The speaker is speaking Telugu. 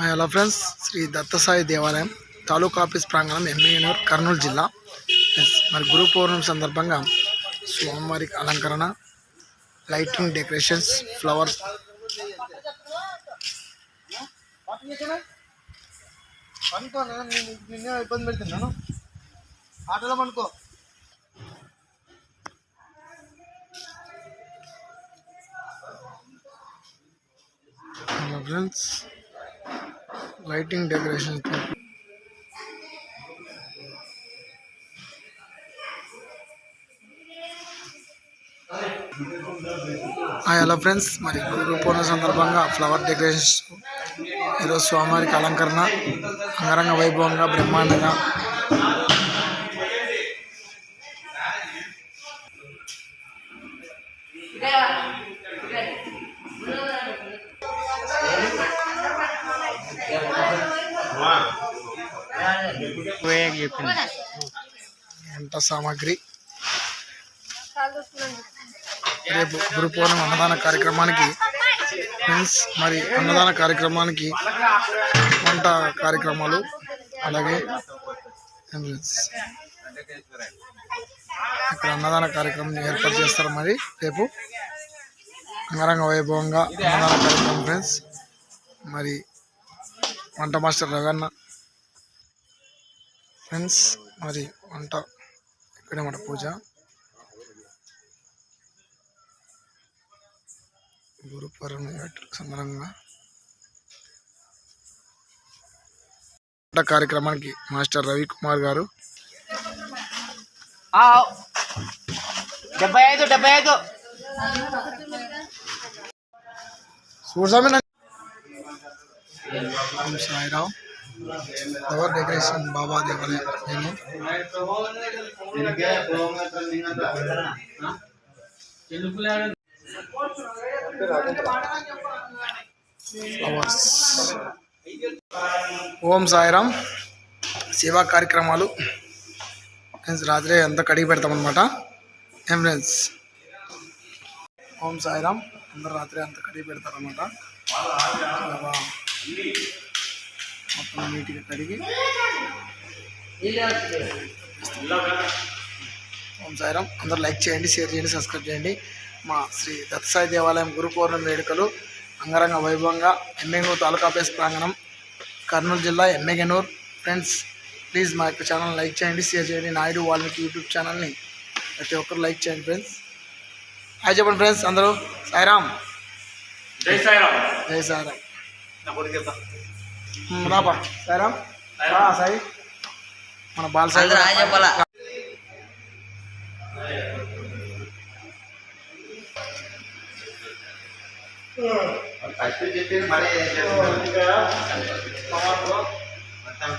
హలో ఫ్రెండ్స్ శ్రీ దత్తసాయి దేవాలయం తాలూకా ఆఫీస్ ప్రాంగణం ఎంఏనూర్ కర్నూలు జిల్లా. మరి గురు పౌర్ణమి సందర్భంగా స్వామివారి అలంకరణ లైటింగ్ డెకరేషన్స్ ఫ్లవర్స్. ఇబ్బంది పెడుతున్నాను ఆటోలో hello friends lighting decoration hello friends. మరి గురు పూర్ణ సందర్భంగా ఫ్లవర్ డెకరేషన్స్. ఈరోజు స్వామివారికి అలంకరణ అంగరంగ వైభవంగా బ్రహ్మాండంగా. వంట సామాగ్రి? రేపు గురు అన్నదాన కార్యక్రమానికి ఫ్రెండ్స్ మరి అన్నదాన కార్యక్రమానికి వంట కార్యక్రమాలు అలాగే ఇక్కడ అన్నదాన కార్యక్రమం ఏర్పాటు చేస్తారు మరి రేపు. అంగరంగ వైభవంగా అన్నదాన కార్యక్రమం ఫ్రెండ్స్. మరి వంట మాస్టర్ రవన్న ఫ్రెండ్స్ మరి వంట ఇక్కడే మన పూజ. గురు పౌర్ణమి వేడుకల సందర్భంగా కార్యక్రమానికి మాస్టర్ రవి కుమార్ గారు డెబ్బై ఐదు డెబ్బై ఐదు. సాయిరావు ఫ్లవర్ డెకరేషన్ బాబా దేవాలయం నేను ఫ్లవర్స్ ఓం సాయిరామ్. సేవా కార్యక్రమాలు. ఫ్రెండ్స్ రాత్రి అంతా కడిగి పెడతామన్నమాట ఏం ఫ్రెండ్స్? ఓం సాయిరామ్. అందరు రాత్రి అంతా కడిగి పెడతారన్నమాట. మొత్తం నీట్గా కడిగి. ఓం సాయిరామ్. అందరు లైక్ చేయండి షేర్ చేయండి సబ్స్క్రైబ్ చేయండి. మా శ్రీ దత్తసాయి దేవాలయం గురు పౌర్ణమి వేడుకలు అంగరంగ వైభవంగా ఎమ్మెగనూరు తాలూకా ఆఫీస్ ప్రాంగణం కర్నూలు జిల్లా ఎమ్మెగనూర్. ఫ్రెండ్స్ ప్లీజ్ మా యొక్క ఛానల్ లైక్ చేయండి షేర్ చేయండి. నాయుడు వాల్మీకి యూట్యూబ్ ఛానల్ని ప్రతి ఒక్కరు లైక్ చేయండి ఫ్రెండ్స్ హాయ్ చెప్పండి ఫ్రెండ్స్ అందరూ సాయిరామ్. జై సాయిరామ్. జై సాయిరామ్. రాపా సాయిరామ్ సాయి మన బాల సాయి చెప్పాలా? ఫస్ట్ చెప్పింది చేస్తున్నారు? మొత్తం?